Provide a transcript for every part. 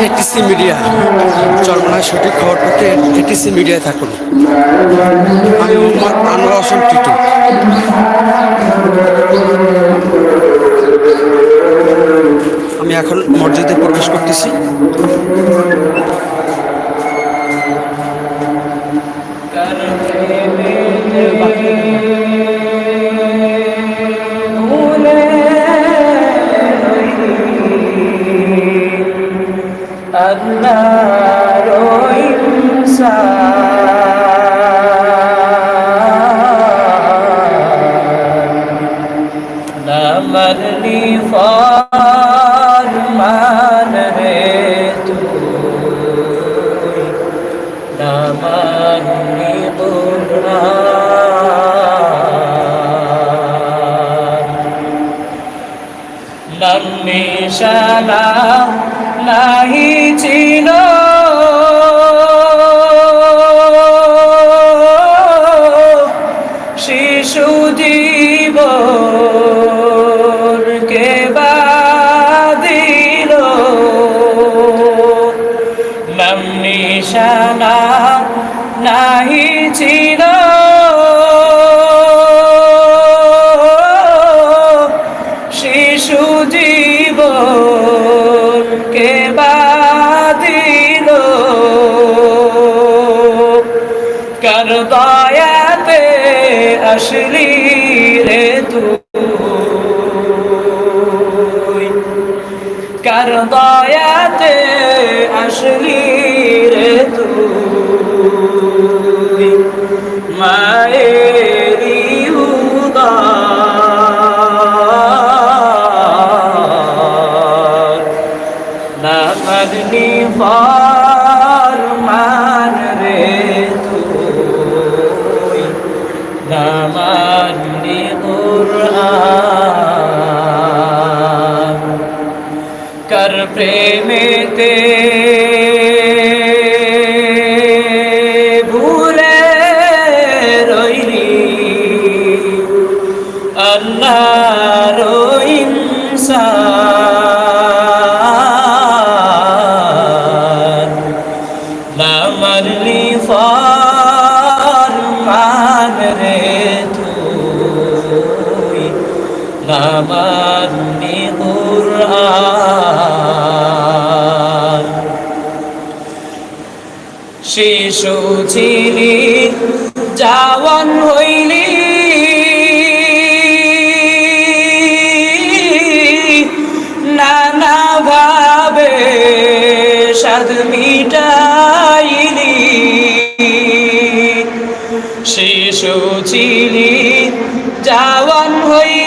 ATC media Charmonai সঠিক খবর পেতে এটিসি মিডিয়ায় থাকুন আমি মোহাম্মদ আনোয়ার হোসেন টিটু আমি এখন মসজিদে প্রবেশ করতেছি Thank you. আল্লাহর নামলি ফরমান রে তুই নামলি পুরা নামনি শানা নাহি চিন। কার দয়াতে আসলি রে তুই। কার দয়াতে আসলি রে তুই। মায়েরি কুরআন। কর প্রেমেতে কুরআন। শিশু ছিলি জাওয়ান হইলি। নানা ভাবে সাদ মিটাইলি। শিশু ছিলি জাওয়ান হইলি।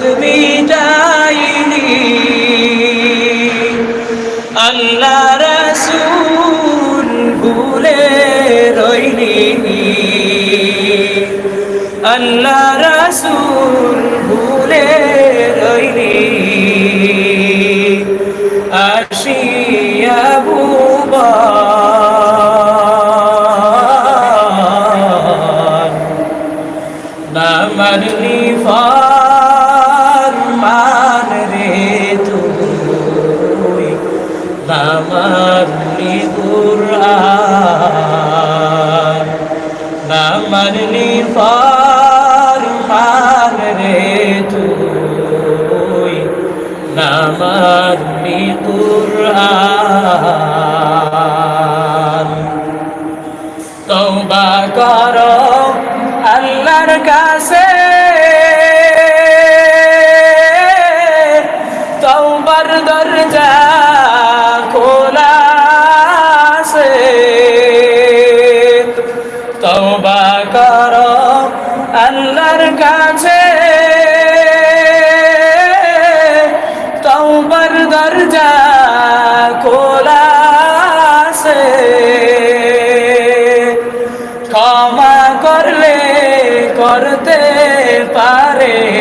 সাদ মিটাইলি আল্লাহ রসুল ভুলে রইনি। আল্লাহ রসুল ভুলে রইলি নামরলি কুরআন। নামরলি ফরমান রে তুই। নামরলি কুরআন। তওবা করো আল্লাহর কাছে। তওবা করো আল্লাহর কাছে। তওবার দরজা আছে। ক্ষমা করলে করতে পারে।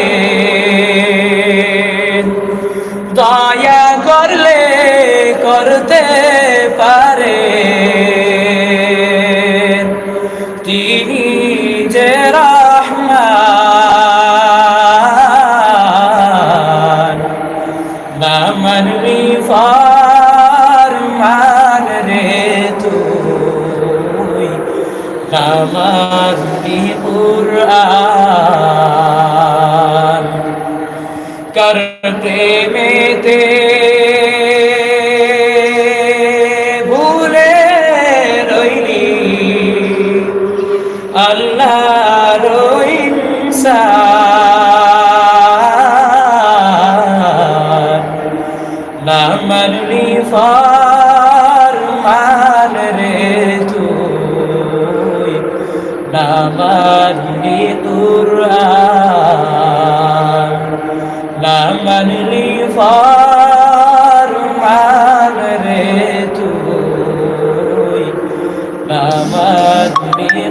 আমার কুরআন। করতে মেতে ভুলে রইলি। আল্লাহ রইসা না মরলি ফা না মানলি কুরআন না মানলি ফরমান রে তুই না মানলি